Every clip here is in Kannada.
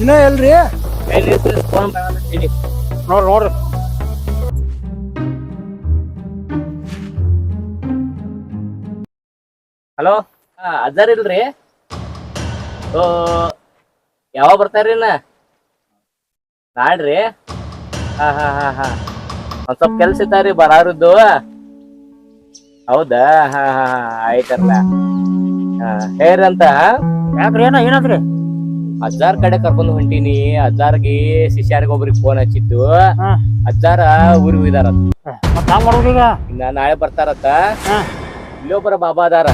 ಇನ್ನ ಎಲ್ರಿ ನೋಡ್ರಿ ನೋಡ್ರಿ ಹಲೋ? ಅಜ್ಜಾರ್ ಇಲ್ರಿ? ಓ ಯಾವಾಗ ಬರ್ತಾರ್ರಿ ಇನ್ನ? ನಾಡ್ರಿ? ಹಾ ಹಾ ಹಾ ಹಾ. ಒಂದ್ ಸ್ವಲ್ಪ ಕೆಲ್ಸ ಇತ್ತಾರಿ ಬರಾರದ್ದು ಹೌದಾ? ಹಾ ಹಾ ಹಾ ಆಯ್ತಲ್ಲ. ಹಾ ಹೇರಂತ ಯಾಕ್ರಿ ಏನ ಏನಾದ್ರಿ? ಅಜ್ಜಾರ್ ಕಡೆ ಕರ್ಕೊಂಡು ಹೊಂಟೀನಿ. ಅಜ್ಜಾರ್ಗಿ ಶಿಷ್ಯಾರ್ಗ ಒಬ್ರಿಗೆ ಫೋನ್ ಹಚ್ಚಿದ್ದು. ಹಾ. ಅಜ್ಜಾರ ಊರಿಗೆ ಅಂತ ಮತ್ತ ನಾ ಇನ್ನ ನಾಳೆ ಬರ್ತಾರತ್ತ. ಹಾ. ಇಲ್ಲೊಬ್ಬರ ಬಾಬಾ ಅದಾರ.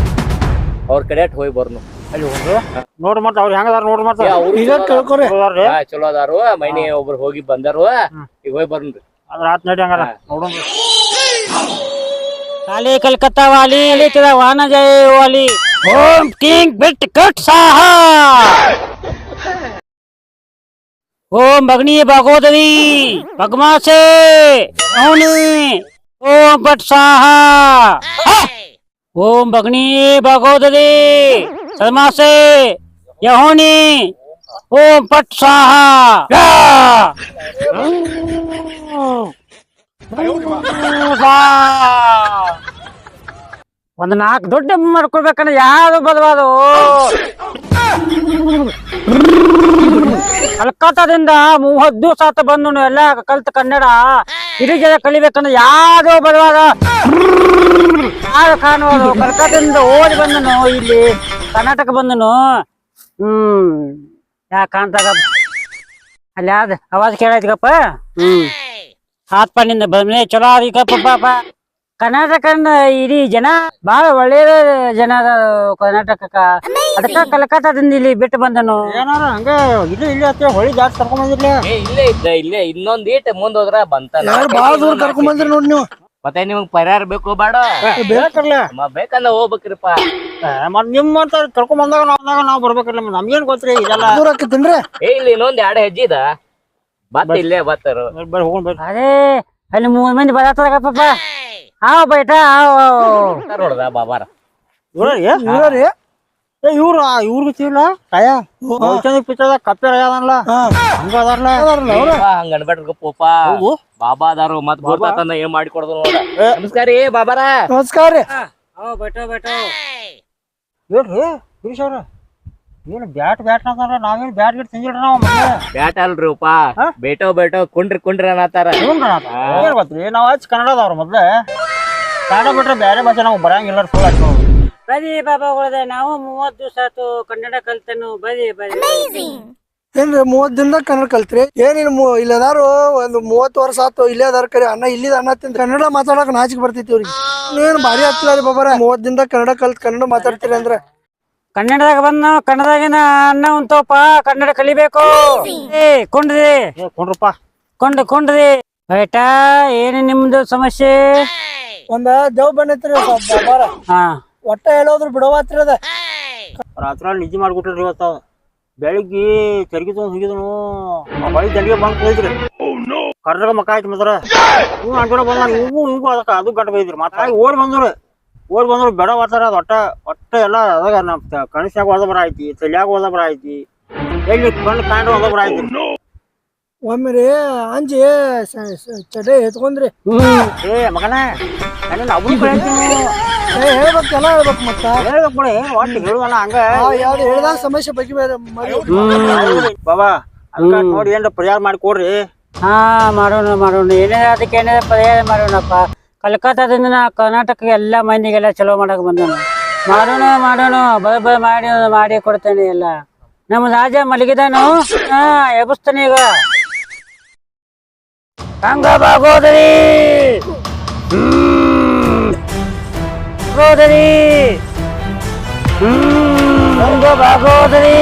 ಅವ್ರ ಕಡೆ ಅಟ್ ಹೋಗಿ ಬರ್ನು. ಅಲ್ಲಿ ಹೋಗ್ರಿ ನೋಡ್ರಿ ಮತ್ತ ಅವ್ರು ಹೆಂಗದಾರ ನೋಡ್ರಿ ಮತ್ತ ಏ, ಅವ್ರು ಈಗ ಚಲೋ ಅದಾರ. ಕೇಳ್ಕೊರಿ ಹೌದಾರ್ರಿ ಹಾ ಚಲೋ ಅದಾರು. ಮೈನಿ ಒಬ್ರು ಹೋಗಿ ಬಂದಾರು. ಈಗ ಹೋಗಿ ಬರ್ನ್ರಿ ಅದ್ರ ಆತ್ ನಡಿ ಹಂಗಾರ. ಹಾ. ನೋಡೋಣ ಕಾಲಿ ಕಲ್ಕತ್ತಾ ವಾಲಿ ಇಳಿತದ ವಾನ ಜಯ ವಾಲಿ. ಓಂ ಕಿಂಗ್ ಬಿಟ್ ಕಟ್ ಸಾಹ. ಓಂ ಭಗನಿ ಭಾಗೋದರಿ ಭಗಮಾಸೆ. ಅವನಿ. ಓಂ ಭಟ್ ಸಾಹ. ಓಂ ಭಗ್ನಿ ಭಗವದಿ ಸದಮಾಸೆ ಯಹೋನಿ ಓಂ ಪಟ್ ಸಾಹ! ಒಂದ್ ನಾಲ್ಕು ದೊಡ್ಡ ಮಾಡ್ಕೊಳ್ಬೇಕಂದ್ರೆ ಯಾರು ಬದವಾದು. ಕಲ್ಕತ್ತಾದಿಂದ ಮೂವತ್ ದಿವಸ ಆತ ಬಂದು ಎಲ್ಲ ಕಲ್ತ ಕನ್ನಡ. ಇಡೀ ಜನ ಕಲಿಬೇಕಂದ್ರೆ ಯಾರು ಬದವಾದ. ಯಾವ್ದು ಕಾಣುವುದು ಕಲ್ಕತ್ತಿಂದ ಓಡಿ ಬಂದನು ಇಲ್ಲಿ ಕರ್ನಾಟಕ ಬಂದನು. ಹ್ಮ್. ಯಾಕೆ ಕಾಣ್ತಾಗ. ಅಲ್ಲಿ ಯಾವ್ದ ಅವಾಜ್ ಕೇಳಾಯ್ತಗಪ್ಪ? ಹ್ಮ್. ಆತ್ಮನಿಂದ ಬಂದ್ರೆ ಚಲೋ ಆದಿಕಪ್ಪ ಪಾಪ. ಕರ್ನಾಟಕ ಇಡೀ ಜನ ಬಹಳ ಒಳ್ಳೆಯ ಜನ ಕರ್ನಾಟಕ ಕರ್ನಾಟಕಕ್ಕ. ಅದಕ್ಕ ಕಲ್ಕತ್ತಾದಿಂದ ಇಲ್ಲಿ ಬಿಟ್ಟು ಬಂದನು. ಏನಾರ ಹಂಗ ಇಲ್ಲಿ ಇಲ್ಲಿ ಹತ್ತಿರ ಹೊಳಿ ಜಾಸ್ತಿ ಕರ್ಕೊಂಡ್ ಬಂದಿರ್ಲಿ? ಇಲ್ಲೇ ಇದ್ದ ಇಲ್ಲೇ ಇನ್ನೊಂದ್ ಏಟ್ ಮುಂದ್ ಹೋದ್ರ ಬಂತ. ಯಾರು ಬಾಳ ದೂರ ಕರ್ಕೊಂಡ್ ಬಂದ್ರಿ ನೋಡಿ ನೀವು. ಮತ್ತೆ ನಿಮ್ಗ್ ಪರಿಹಾರ ಬೇಕು ಬೇಡ? ಬೇಕಲ್ಲ ಮ- ಹೋಗ್ಬೇಕ್ರಿಪ್ಪ. ಮತ್ ನಿಮ್ ಅಂತ ಕರ್ಕೊಂಡ್ ಬಂದಾಗ ನಾವ್ ನಾವ್ ಬರ್ಬೇಕಲ್ಲ ನಮ್ಗೇನ್ ಗೊತ್ತ್ರಿ ಇದೆಲ್ಲ ದೂರ ಏ ಇಲ್ಲಿ ಇನ್ನೊಂದ್ ಎರಡ್ ಹೆಜ್ಜಿದ ಬತ್ ಇಲ್ಲೇ ಬತ್ತರು. ಬರ್ರಿ ಹೋಗೋಣ ಬರ್ರಿ ಅದೇ ಅಲ್ಲಿ ಮೂರ್ ಮಂದಿ ಬರತ್ತಾರಪ್ಪ ಹಾವ್ ಬೈಟ ನೋಡ್ದ ಬಾಬಾರ. ಇವ್ರಿ ಏ ಇವ್ರು ಇವ್ರಿಗೆ ಕಾಯ ಕಪ್ಪೆ ಹಂಗ ಅದಾರಲ್ಲ ಹಂಗ್ ಅನ್ಬೇಡ್ರಿ ಬಾಬಾ ಅದಾರು ಮತ್ ಗೊತ್ತಾತಂದ ಏನ್ ಮಾಡಿ ಕೊಡೋದು ನೋಡ. ಏ. ನಮಸ್ಕಾರ ರೀ ಬಾಬಾರ. ನಮಸ್ಕಾರ ರೀ. ಬೇಟೋ ಬೇಟೋ ಹೇಳ್ರಿ ಗಿರೀಶ್ ಅವ್ರ? ಏನು ಬ್ಯಾಟ್ ಬ್ಯಾಟ್ ಅಂತಾರ? ನಾವೇನು ಬ್ಯಾಟ್ ಗಿಟ್ ತಿಂದಿಲ್ರಿ ನಾವು ಬ್ಯಾಟ್ ಅಲ್ರಿ ಉಪ. ಹಾ? ಬೇಟೋ ಬೇಟೋ ಕುಂಡ್ರಿ ಕುಂಡ್ರಿ ಏನ್ ಗೊತ್ತ್ರಿ ನಾವು ಹಚ್ಚಿ ಕನ್ನಡದವ್ರು ಮೊದ್ಲೇ. ಕನ್ನಡ ಬಿಟ್ರೆ ಬೇರೆ ಭಾಷೆ ನಾವು ಬರಂಗಿಲ್ಲ ಫುಲ್ ಹಚ್ಚಿ ಬರೀ ಬಾಬಾಗಳದ ನಾವು ಮೂವತ್ ದಿವಸ ಆತು ಕನ್ನಡ ಕಲ್ತನು. ಬದಿ ಬದಿ ಏನ್ರಿ ಮೂವತ್ ದಿನದಾಗ ಕನ್ನಡ ಕಲ್ತ್ರಿ? ಏನಿಲ್ಲ ಇಲ್ಲದಾರು ಇಲ್ಲಿ ಒಂದು ಮೂವತ್ ವರ್ಷ ಆತು ಇಲ್ಲೇ ಅದಾರ ಕರಿ ಅನ್ನ ಇಲ್ಲಿದ ಅನ್ನ ತಿಂದ ಕನ್ನಡ ಮಾತಾಡಕ್ ನಾಚಿಕೆ ಬರ್ತೈತಿ ಅವ್ರಿಗೆ ಏನ್ ಭಾರಿ ಆಗ್ತಿಲ್ಲ ರೀ ಬಾಬಾರ? ಮೂವತ್ ದಿನದಾಗ ಕನ್ನಡ ಕಲ್ತ್ ಕನ್ನಡ ಮಾತಾಡ್ತೀರಿ ಅಂದ್ರ. ಕನ್ನಡದಾಗ ಬಂದ್ ನಾವು ಕನ್ನಡದಾಗಿನ ಅನ್ನ ಉಂತೋಪ ಕನ್ನಡ ಕಲಿಬೇಕು. ಏ ಕೊಂಡ್ರಿ. ಕೊಂಡ್ರಪ್ಪ. ಕೊಂಡ್ ಕೊಂಡ್ರಿ. ಬೇಟ ಏನ್ ನಿಮ್ದು ಸಮಸ್ಯೆ? ಒಂದ ದೇವ್ ಬಂದೈತ್ರಿ ಬಾಬಾರ. ಹಾ. ಒಟ್ಟ ಹೇಳೋದ್ರು ಬಿಡವಾತ್ರ ಅದ. ರಾತ್ರಿ ನಿಜಿ ಮಾಡ್ಬಿಟ್ರಿ ಇವತ್ತ. ಬೆಳಿಗ್ಗೆ ತೆರಿಗೆ ತಗೊಂಡ್ ಹೋಗಿದನು. ಬಳಿ ತೆರಿಗೆ ಬಂದ್ ಕುಳಿದ್ರಿ ಕರ್ನಾಟಕ ಮಕ್ಕ ಆಯ್ತು ಮಾತ್ರ. ಹ್ಞೂ ಅನ್ಕೊಂಡ ಬಂದ ಹಿಂಗೂ ಅದಕ್ಕ ಅದು ಗಟ್ಟ ಬೈದ್ರಿ. ಮತ್ತೆ ಓಡಿ ಬಂದ್ರು. ಓಡಿ ಬಂದ್ರು ಬೆಡ ಬರ್ತಾರ ಅದು ಒಟ್ಟ ಒಟ್ಟ ಎಲ್ಲ ಅದಾಗ ನಮ್ ಕಣಸ್ಯಾಗ ಹೋದ ಬರ ಐತಿ ತಲೆಯಾಗ ಹೋದ ಬರ ಐತಿ ಎಲ್ಲಿ ಕಣ್ಣು ಕಾಂಡ್ರ ಹೋದ ಬರ ಐತಿ ಒಮ್ಮೆ ರೀ ಅಂಜಿ ಚಡೆ ಎತ್ಕೊಂಡ್ರಿ. ಏ ಮಗನ ನಾನು ಕಳಿಸ್ತೀನಿ ಹೇಳ್ಬೇಕು ಎಲ್ಲ ಹೇಳ್ಬೇಕು ಮತ್ತ. ಹೇಳ್ಬೇಕು ಬಿಡಿ ಒಟ್ಟು ಹೇಳುವಲ್ಲ ಹಂಗ? ಆ, ಯಾವ್ದು ಹೇಳ್ದಾಗ ಸಮಸ್ಯೆ ಬಗ್ಗೆ ಬೇರೆ ಮರಿ. ಬಾಬಾ ಅದಕ್ಕ ನೋಡಿ ಏನ್ರ ಪರಿಹಾರ ಮಾಡಿಕೊಡ್ರಿ ಹಾ ಮಾಡೋಣ ಮಾಡೋಣ. ಏನೇ ಅದಕ್ಕೆ ಏನೇ ಪರಿಹಾರ ಮಾಡೋಣಪ್ಪ. ಕಲ್ಕತ್ತಾದಿಂದ ನಾ ಕರ್ನಾಟಕ ಎಲ್ಲ ಮಂದಿಗೆಲ್ಲ ಚಲೋ ಮಾಡಕ್ ಬಂದನು. ಮಾಡೋಣ ಮಾಡೋಣ. ಬರ ಬರ ಮಾಡಿ ಮಾಡಿ ಕೊಡ್ತೇನೆ ಎಲ್ಲ. ನಮ್ಮ ರಾಜ ಮಲಗಿದಾನು. ಹಾ ಎಬ್ಬಿಸ್ತಾನೆ ಈಗ. ಹಂಗ ಬಾಗೋದ್ರಿ ಹ್ಮ್. சகோதரி உங்க சகோதரி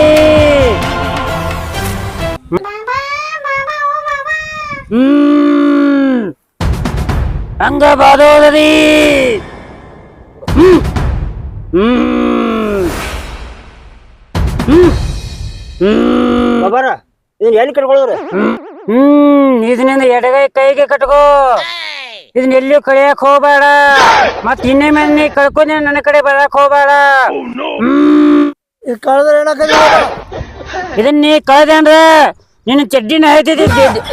அங்க சகோதரி ಬಾಬಾರ ಇದನ್ನ ಎಲ್ಲಿ ಕಟ್ಕೊಳ್ಳೋರು ಹ್ಮ್ ಇದನ್ನ ಎಡಗೈ ಕೈಗೆ ಕಟ್ಕೋ ಇದನ್ನ ಎಲ್ಲಿಯೂ ಕಳಿಯಕ್ ಹೋಗ್ಬೇಡ? ಮತ್ ಇನ್ನೇ ನೀ ಕಳ್ಕೊಂಡಿ ನನ್ನ ಕಡೆ ಬರಕ್ ಹೋಗ್ಬೇಡ. ಕಳೆದ್ರೆ ಇದನ್ನ ನೀ ಕಳ್ದೇನ್ರ ನಿನ್ನ ಚಡ್ಡಿನ ಹೇಳ್ತಿದ್ದಿ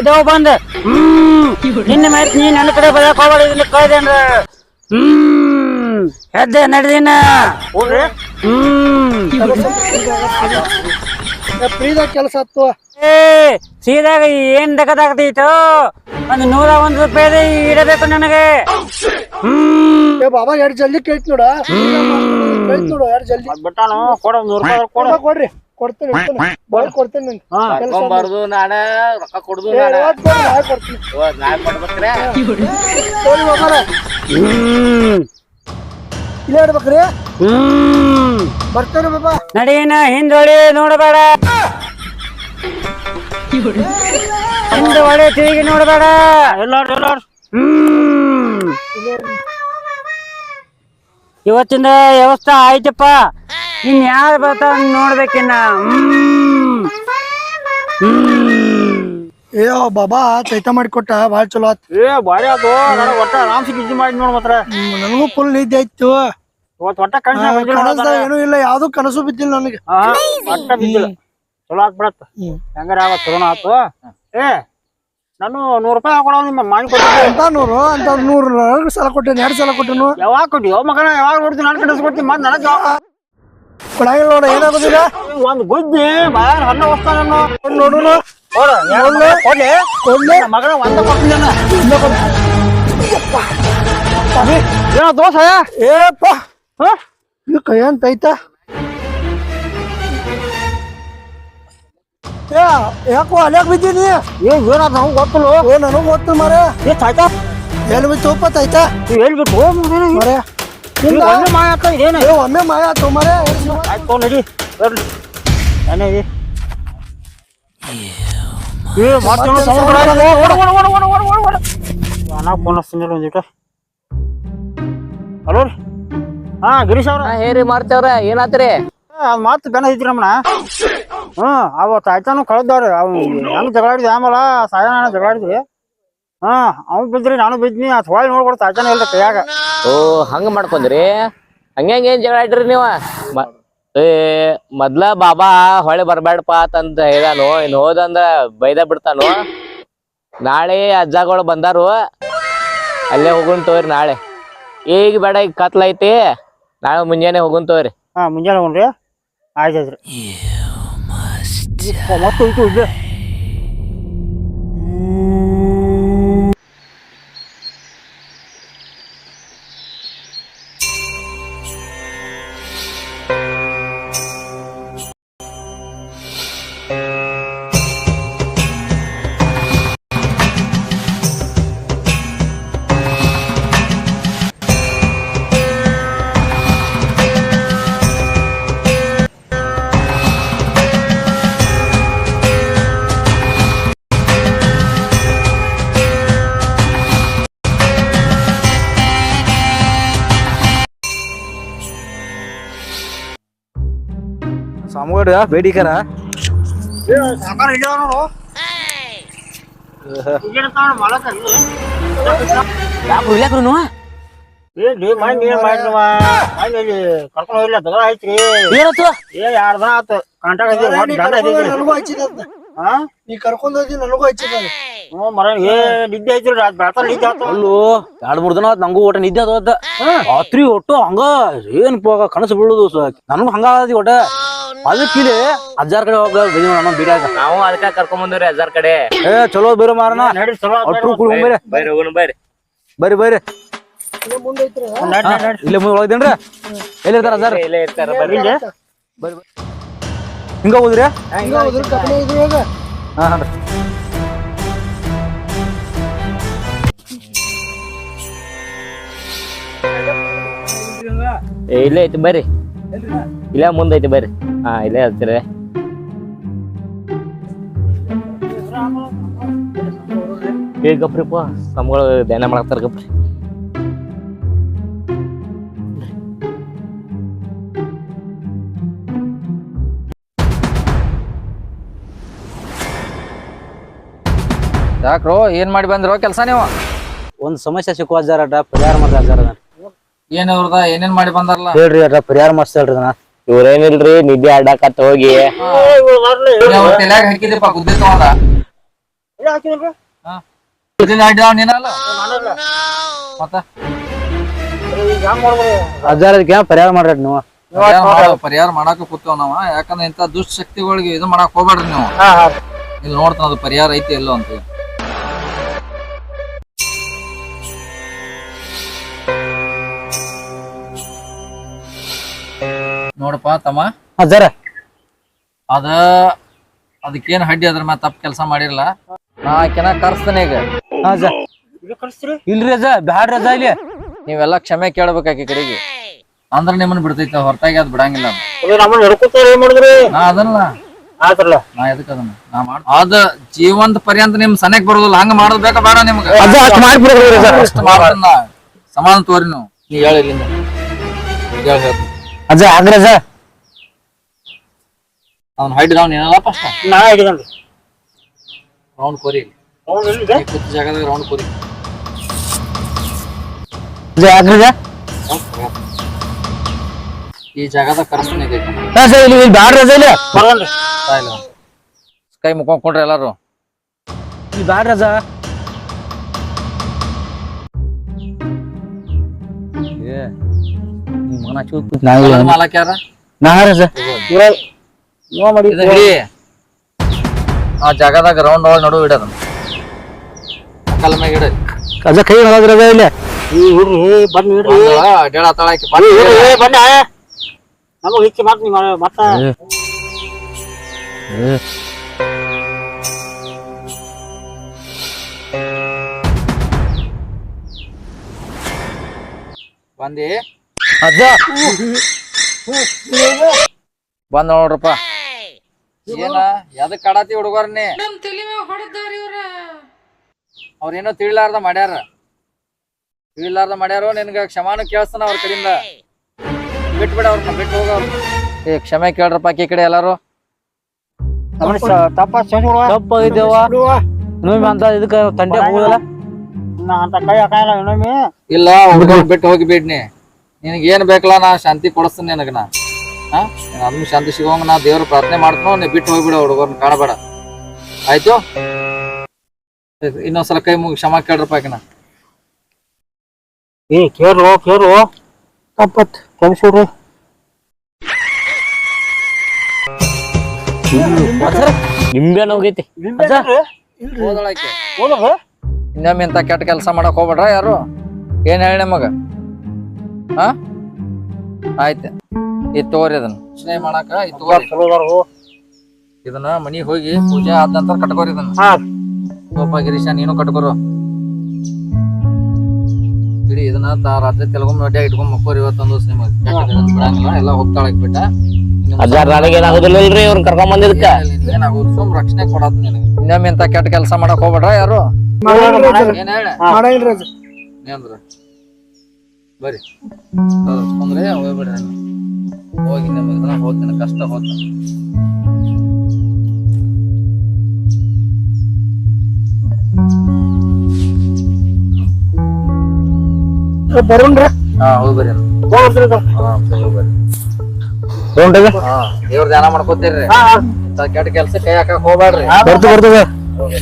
ಇದಾವ ಬಂದ. ಹ್ಮ್. ನಿನ್ನ ನೀ ನನ್ನ ಕಡೆ ಬರಕ್ ಹೋಗ್ಬೇಡ ಇದನ್ನ ಕಳ್ದೇನ್ರ ಹ್ಮ್. ಎದ್ದೆ ನಡೆದಿನ. ಹ್ಮ್. ಫ್ರೀದಾಗ ಕೆಲಸ ಏ ಸೀದಾಗ ಏನ್ ದಗದಾಗ್ತೈತು ಒಂದ್ ನೂರ ಒಂದ್ ರೂಪಾಯಿ ಇಡಬೇಕು ನನಗೆ. ಹ್ಮ್ ಏ ಬಾಬಾ ಎರಡು ಜಲ್ದಿ ಕೇಳ್ತ ನೋಡ. ಕೇಳ್ತ ನೋಡು ಎರಡು ಜಲ್ದಿ. ಬಿಟ್ಟಾನು ಕೊಡ ನೂರು ರೂಪಾಯಿ ಕೊಡ. ಕೊಡ ಕೊಡ್ರಿ ಕೊಡ್ತೇನೆ ಇಡ್ತೇನೆ. ಬಾಳ್ ಕೊಡ್ತೇನೆ ನಿಂಗೆ. ಕೆಲಸ ಕರ್ಕೊಂಬಾರ್ದು ನಾನ ರೊಕ್ಕ ಕೊಡುದು ಏ, ನಾನ ಇವತ್ತು ಕೊಡ್ರಿ, ನಾಳೆ ಕೊಡ್ತೀನಿ. ಓ, ನಾ ಕೊಡ್ಬೇಕ್ರೆ? ತೋರಿ ಬಾಬಾರ ಹ್ಮ್ ಇಲ್ಲೇ ಇಡ್ಬೇಕ್ರಿ ಹ್ಮ್. ಬರ್ತೇನೆ ಬಾಬಾ. ನಡೀನ ಹಿಂದೊಳಿ ನೋಡಬೇಡ. ಹಿಂದೆ ಒಳ್ಳೆ ತಿರುಗಿ ನೋಡಬೇಡ. ಎಲ್ಲಾರು ಎಲ್ಲಾರು. ಹ್ಮ್. ಇವತ್ತಿಂದ ವ್ಯವಸ್ಥೆ ಆಯ್ತಪ್ಪ. ಇನ್ ಯಾರು ಬರ್ತಾ ನೋಡ್ಬೇಕಿನ್ನ. ಏ ಬಾಬಾ ಚೈತ ಮಾಡಿಕೊಟ್ಟ ಭಾಳ ಚಲೋ ಆತ್. ಏ ಬಾರಿ ಆತು ನನಗೆ ಒಟ್ಟ ಆರಾಮ್ಸಿ ಬಿಜಿ ಮಾಡಿ ನೋಡ್ ಮಾತ್ರ. ನನಗೂ ಫುಲ್ ನಿದ್ದೆ ಆಯ್ತು. ಇವತ್ತು ಒಟ್ಟ ಕಣ್ಣ ಏನು ಏನೂ ಇಲ್ಲ ಯಾವ್ದು ಕನಸು ಬಿದ್ದಿಲ್ಲ ನನಗೆ. ಒಟ್ಟ ಬಿದ್ದಿಲ್ಲ. ಚಲೋ ಆಗ್ಬಿಡತ್ತ ಹೆಂಗಾರ ಯಾವ ಚಲೋನ ಆತು. ಏ ನಾನು ನೂರು ರೂಪಾಯಿ ಹಾಕೊಳೋ ನಿಮ್ಮ ಮಾಡಿ ಕೊಟ್ಟಿದ್ದೆ ಅಂತ ನೂರು? ಅಂತ ನೂರು ಎರಡು ಸಲ ಕೊಟ್ಟೇನೆ ಎರಡು ಸಲ ಕೊಟ್ಟೆನು? ಯಾವಾಗ ಕೊಟ್ಟಿಯೋ? ಮಗನ ಯಾವಾಗ ನೋಡ್ತೀನಿ ನಾನು ಕಟ್ಟಿಸ್ಕೊಡ್ತೀನಿ ಮತ್ತೆ ನನಗೆ ಕೊಡಂಗಿಲ್ಲ ನೋಡ ಏನಾಗೋದಿಲ್ಲ? ಒಂದು ಗುದ್ದಿ ಬಾಯಾರ ಹಣ್ಣು ಹೋಗ್ತಾನ ನೋಡು ಕೊಡ ಕೊಡ್ಲಿ. ಕೊಡ್ಲಿ. ಮಗನ ಒಂದ ಕೊಡ್ತೀನಿ. ಏನೋ ದೋಸ ಏಪ್ಪ ಇದು ಕೈ ಅಂತ ಐತಾ? ಏ ಯಾಕೋ ಅಲ್ಯಾಕ್ ಬಿದ್ದೀನಿ ಏ ಏನಾದ ನಮ್ಗೆ ಗೊತ್ತಲ್ಲ ಏ ನನಗೆ ಗೊತ್ತು ಮರೆ. ಏ ತಾಯ್ತಾ? ಎಲ್ಲಿ ಬಿತ್ತು ತಾಯ್ತಾ? ನೀವು ಎಲ್ಲಿ ಬಿಟ್ಟು ಹೋಗ್ ಮರೆ. ಇಲ್ಲ. ಒಂದೇ ಮಾಯ ಆಗ್ತಾ ಇದೇನು? ಏ ಒಮ್ಮೆ ಮಾಯ ಆತು ಮರೆ. ಆಯ್ತು ನಡಿ. ಬರ್ಲಿ. ಏನೇ ಇದೆ? ಏ ಮತ್ತೆ ನಾನು ಫೋನ್ ಹಚ್ತೀನಿ ಒಂದಿಟ್ಟು ಹಲೋ ರೀ. ಹಾ ಗಿರೀಶ್ ಅವ್ರ. ಹೇರಿ ಮಾಡ್ತೇವ್ರ ಏನಾತ್ರಿ? ಮಾತು ಬೆನ ಐತ್ರಿ ನಮ್ಮನ ಅವ ಅವತ್ತು ಆಯ್ತಾನು ಕಳ್ದವ್ರಿ ಅವ್ ಹೆಂಗ್ ಜಗಳಾಡಿದ್ವಿ ಆಮೇಲೆ ಸಾಯನ ಜಗಳಾಡಿದ್ವಿ. ಹಾ ಅವ್ ಬಿದ್ರಿ ನಾನು ಬಿದ್ನಿ ಆ ಹೊಳ್ ನೋಡ್ಕೊಡ್ತ ತಾಯ್ತಾನ ಇಲ್ಲ ಕೈಯಾಗ. ಓ ಹಂಗ ಮಾಡ್ಕೊಂಡ್ರಿ ಹಂಗ ಏನ್ ಜಗಳ ಆಡ್ರಿ ನೀವ? ಮ- ಏ ಮೊದ್ಲ ಬಾಬಾ ಹೊಳೆ ಬರ್ಬೇಡಪ್ಪ ಅಂತ ಹೇಳಾನು ಇನ್ ಹೋದಂದ್ರ ಬೈದ ಬಿಡ್ತಾನು? ನಾಳೆ ಅಜ್ಜಗಳು ಬಂದಾರು ಅಲ್ಲೇ ಹೋಗುನ್ ತೋರಿ ನಾಳೆ. ಈಗ ಬೇಡ ಈಗ ಕತ್ಲೈತಿ ನಾಳೆ ಮುಂಜಾನೆ ಹೋಗುನ್ ತೋರಿ. ಹಾ ಮುಂಜಾನೆ ಹೋಗ್ರಿ. ಆಯ್ತಾಯ್ತ್ರಿ ಮತ್ತೆ ಹೋಯ್ತು ಇಲ್ಲೇ ಸಾಮಗಡ ಬೇಡಿಕರ ಸಾಕಾರ ಆತು. ಅಲ್ಲೋ ಎರಡ್ ಮೂರ್ ದಿನ ನಂಗೂ ಒಟ್ಟ ನಿದ್ದೆ ಅದ ರಾತ್ರಿ ಒಟ್ಟು ಹಂಗ ಏನ್ ಪೋಗ ಕನಸು ಬೀಳುದು ಸ- ನನಗೂ ಹಂಗ ಒಟ್ಟ. ಅದಕ್ಕಿಲೆ ಅಜ್ಜಾರ್ ಕಡೆ ಹೋಗ ನಮ್ಮ ಬಿಡ್ಯಾಗ ನಾವು ಅದಕ್ಕ ಕರ್ಕೊಂಡ್ ಬಂದ್ರಿ ಅಜ್ಜಾರ್ ಕಡೆ. ಏ ಚಲೋ ಬೇರೆ ಮಾರನ ಒಟ್ಟು ಕುಡಿ ಬರ್ರಿ ಬರ್ರಿ ಹೋಗುನ್ ಬರ್ರಿ ಬರ್ರಿ. ಬರ್ರಿ ಮುಂದೆ ಐತ್ರಿ ನಡಿ, ನಡಿ, ನಡಿ. ಇಲ್ಲೇ ಮುಂದೆ ಒಳಗಿದೇನ್ರಿ? ಎಲ್ಲಿ ಇರ್ತಾರ ಅಜ್ಜಾರ್? ಇಲ್ಲೇ ಇರ್ತಾರ ಬರ್ರಿ. ಬರಿ ಹಿಂಗ ಹೋದ್ರಿ ಹಾ ಹಾ ಏ ಇಲ್ಲೇ ಐತಿ ಬರ್ರಿ. ಇಲ್ಲೇ ಮುಂದೈತಿ ಬರ್ರಿ. ಹಾ ಇಲ್ಲೇ ಹತ್ತಿರ ಏ ಗಪ್ರಿಪ್ಪ ನಮ್ಗಳು ಧ್ಯಾನ ಮಾಡಾಕ್ತಾರ ಗಪ್ರಿ. ಯಾಕ್ರೋ ಏನ್ ಮಾಡಿ ಬಂದ್ರೋ ಕೆಲಸ ನೀವು? ಒಂದು ಸಮಸ್ಯೆ ಸಿಕ್ಕುವ ಜರ ಪರಿಹಾರ ಮಾಡ್ತಾರೆ ಜರ ಏನ್ ಅವ್ರದ? ಏನೇನ್ ಮಾಡಿ ಬಂದಾರಲ್ಲ? ಹೇಳ್ರಿ ಅದ್ರ ಪರಿಹಾರ ಮಾಡ್ಸಲ್ರಿ ಅದನ್ನ. ಇವ್ರೇನಿಲ್ರಿ ನಿದ್ದೆ ಆಡಾಕತ್ತ ಹೋಗಿ. ತಲ್ಯಾಗ ಹಾಕಿದಪ್ಪ ಗುದ್ದೆ ತಗೊಂಡ. ಗುದ್ದಿನ ಅಡ್ಡಾವ್ ನೀನಲ್ಲ? ಮತ್ತ? ಅಜ್ಜಾರ ಅದಕ್ಕೆ ಏನ್ ಪರಿಹಾರ ಮಾಡ್ರಿ ನೀವು? ಪರಿಹಾರ ಮಾಡೋ- ಪರಿಹಾರ ಮಾಡಾಕ ಕೂತವ್ ನಾವ. ಯಾಕಂದ್ರೆ ಇಂತ ದುಷ್ಟ ಶಕ್ತಿಗಳಿಗೆ ಇದು ಮಾಡಕ್ ಹೋಗ್ಬೇಡ್ರಿ ನೀವು. ಇಲ್ಲಿ ನೋಡ್ತಾನ ಅದು ಪರಿಹಾರ ಐತಿ ಎಲ್ಲೋ ಅಂತ ನೋಡಪ್ಪ ತಮ್ಮ. ಅಜ್ಜಾರ ಅದ ಅದಕ್ಕೇನ್ ಹಡ್ಡಿ ಅದ್ರ ಮ್ಯಾಲ ತಪ್ಪ ಕೆಲಸ ಮಾಡಿರಲ್ಲ ನಾ ಆಕೆನ ಕರ್ಸ್ತೇನೆ ಈಗ. ಹಾ ಅಜ್ಜ ಇಲ್ರಿ ಅಜ್ಜ ಬ್ಯಾಡ್ರಿ ಅಜ್ಜ ಇಲ್ಲಿ. ನೀವೆಲ್ಲ ಕ್ಷಮೆ ಕೇಳ್ಬೇಕು ಆಕೆ ಕಡೆಗೆ. ಅಂದ್ರ ನಿಮ್ಮನ್ನ ಬಿಡ್ತೈತೆ ಹೊರತಾಗಿ ಅದ್ ಬಿಡಂಗಿಲ್ಲ ಅದು. ನಮ್ಮನ್ನ ಹಿಡ್ಕೊತಾರ ಏನ್ ಮಾಡಿದ್ರಿ? ನಾ ಅದನ್ನ ಆತ್ರಲ್ಲ ನಾ ಎದಕ್ ಅದನ್ನ? ನಾ ಮಾಡ್ ಅದ ಜೀವಂತ ಪರ್ಯಂತ ನಿಮ್ ಸನೇಕ್ ಬರೋದಿಲ್ಲ. ಹಂಗ ಮಾಡೋದ್ ಬೇಕಾ ಬೇಡ ನಿಮ್ಗ. ಅಜ್ಜ ಅಷ್ಟ್ ಮಾಡ್ಬಿಡ್ರಿ ಅಜ್ಜ. ಅಷ್ಟ್ ಮಾಡ್ತೀನಿ ನಾ. ಸಮಾನ ತೋರಿ ನೀವು. ನೀ ಹೇಳಿ ಇಲ್ಲಿಂದ. ಹೇಳಿ ಹೇಳ್ತೀನಿ. ಅಜ್ಜ ಆಗ್ರಿ ಅಜ್ಜ. ಅವ್ನ ಹೈಟ್ ಡೌನ್ ಏನಲ್ಲ ಫಸ್ಟ್ ನಾ ಹಿಡಿದನ್ರಿ ರೌಂಡ್ ಕೋರಿ ಅವ್ನು ಎಲ್ಲಿದೆ? ಈ ಕೂತ ಜಾಗದಾಗ ರೌಂಡ್ ಕೋರಿ ಅಜ್ಜ ಆಗ್ರಿ ಅಜ್ಜ. ಈ ಜಾಗದಾಗ ಕರ್ಸ್ತಾನೆ ಇಲ್ಲಿ ಇಲ್ಲಿ ಬ್ಯಾಡ್ರಿ ಅಜ್ಜ ಇಲ್ಲಿ. ಬರಲ್ಲ ಸ್ಕೈ ಅವ್ನು. ಕೈ ಮುಕ್ಕೊಂಡ್ರಿ ಎಲ್ಲಾರು. ಇಲ್ಲಿ ಬ್ಯಾಡ್ರಿ ಅಜ್ಜ. ಆ ಜಾಗದಾಗ ರೌಂಡ್ ಒಳಗೆ ನಡು ಇಡದ ಕಲ್ ಮ್ಯಾಗ ಇಡ ಕೈ ನೋಡ್ರಿ ಇಲ್ಲ. ಈ ಹುಡ್ರಿ ಬಂದ್ ಹಿಡ್ರಿ ಅಡ್ಯಾಳ ತಳಾಕಿ ಏ, ಬನ್ನಿ ನಮಗ್ ಹಿಕ್ಕಿ ಮಾತ್ ನೀವ್ ಮಾಡ- ಮತ್ತ. ಬಂದಿ. ಅಜ್ಜ ಬಂದ್ ನೋಡ್ರಪ್ಪ. ಏನ ಎದಕ್ ಕಾಡತಿ ಹುಡುಗರ್ನಿ ಅವ್ರೇನೋ ತಿಳಿಲಾರ್ದ ಮಾಡ್ಯಾರ. ತಿಳಿಲಾರ್ದ ಮಾಡ್ಯಾರೋ ನಿನ್ಗ ಕ್ಷಮಾನು ಕೇಳಿಸ್ತಾನ ಅವ್ರ ಕಡೆಯಿಂದ ಬಿಟ್ಬಿಡ ಅವ್ರನ್ನ ಬಿಟ್ಟು ಹೋಗ ಏ ಕ್ಷಮೆ ಕೇಳ್ರಪ್ಪ ಆಕಿ ಕಡೆ ಎಲ್ಲಾರು. ತಪ್ಪ ಇನ್ನೊಮ್ಮೆ ಅಂತ ಇದಕ್ಕ ತಂಡೆ ಹೋಗುದಲ್ಲ? ನಾ ಅಂತ ಕೈ ಹಾಕಲ್ಲ ಇನ್ನೊಮ್ಮೆ. ಇಲ್ಲ ಹುಡುಗ ಬಿಟ್ಟು ಹೋಗಿ ಬಿಡ್ನಿ. ನಿನಗೆ ಏನ್ ಬೇಕಲ್ಲ ನಾ ಶಾಂತಿ ಕೊಡಿಸ್ತೀನಿ ನಿನಗ ನಾ. ಹಾ? ಅದನ್ನು ಶಾಂತಿ ಸಿಗೋಂಗ ನಾ ದೇವ್ರ ಪ್ರಾರ್ಥನೆ ಮಾಡ್ತೀನೋ ನೀ ಬಿಟ್ಟು ಹೋಗ್ಬಿಡ ಹುಡುಗರ್ನ ಕಾಣಬೇಡ. ಆಯ್ತು? ಇನ್ನೊಂದ್ಸಲ ಕೈ ಮುಗಿ ಕ್ಷಮಾ ಕೇಳ್ರಪ್ಪ ನಾ ಏ ಕೇರು ಕೇರು ತಪ್ಪತ್ ನಿಂಬೆ ಹೋಗೈತಿ. ಹೋದ್ರಿ ಇನ್ನೊಮ್ಮೆ ಇಂಥ ಕೆಟ್ಟ ಕೆಲಸ ಮಾಡಕ್ ಹೋಗ್ಬೇಡ್ರ ಯಾರು? ಏನ್ ಹೇಳಿ ನಮಗ? ಹಾ ಆಯ್ತು. ಇದು ತಗೋರಿ ಅದನ್ನ. ಸ್ನೇಹ ಮಾಡಾಕ ಇದು ತಗೋರಿ ಚಲೋ ಇದನ್ನ ಮನಿಗ್ ಹೋಗಿ ಪೂಜೆ ಆದ ನಂತರ ಕಟ್ಕೋರಿ ಇದನ್ನ. ಹಾ. ಒಬ್ಬ ಗಿರೀಶ ನೀನು ಕಟ್ಕೋರು. ಬಿಡಿ ಇದನ್ನ ತಾ ರಾತ್ರಿ ತೆಲುಗು ಅಡ್ಡ ಇಟ್ಕೊಂಡ್ ಮಕ್ಕೋರಿ ಇವತ್ತೊಂದು ದಿವಸ ನಿಮಗೆ. ಬಿಡಂಗಿಲ್ಲ ಎಲ್ಲ ಹೋಗ್ತಾಳಕ್ ಬಿಟ್ಟ. ಅಜ್ಜಾರ್ ಅವ್ರನ್ನ ಕರ್ಕೊಂಡ್ ಬಂದಿದ್ಕ? ಏನಾಗೋದು ಸುಮ್ ರಕ್ಷಣೆ ಕೊಡತ್ ನಿನಗೆ. ಇನ್ನೊಮ್ಮೆ ಇಂಥ ಕೆಟ್ಟ ಕೆಲಸ ಮಾಡಕ್ ಹೋಗ್ಬೇಡ್ರ ಯಾರು? ಏನ್ ಹೇಳ? ಬರ್ರಿ. ಅಂದ್ರೆ ಹೋಗ್ಬಿಡ್ರಿ ಹೋಗಿ ನಿಮಗೆ ಹೋಗ್ತೀನಿ ಕಷ್ಟ ಹೋಗ್ತಾನೆ. ಬರೋಣ್ರಿ? ಹಾ ಹೋಗ್ಬರ್ರಿ. ಹಾ ಹಾ ದೇವ್ರ ಧ್ಯಾನ ಮಾಡ್ಕೋತೀರ್ರಿ. ಕೆಟ್ಟ ಕೆಲ್ಸ ಕೈ ಹಾಕಕ್ ಹೋಗ್ಬೇಡ್ರಿ. ಬರ್ತು ಬರ್ತದ ಹೋಗ್ರಿ.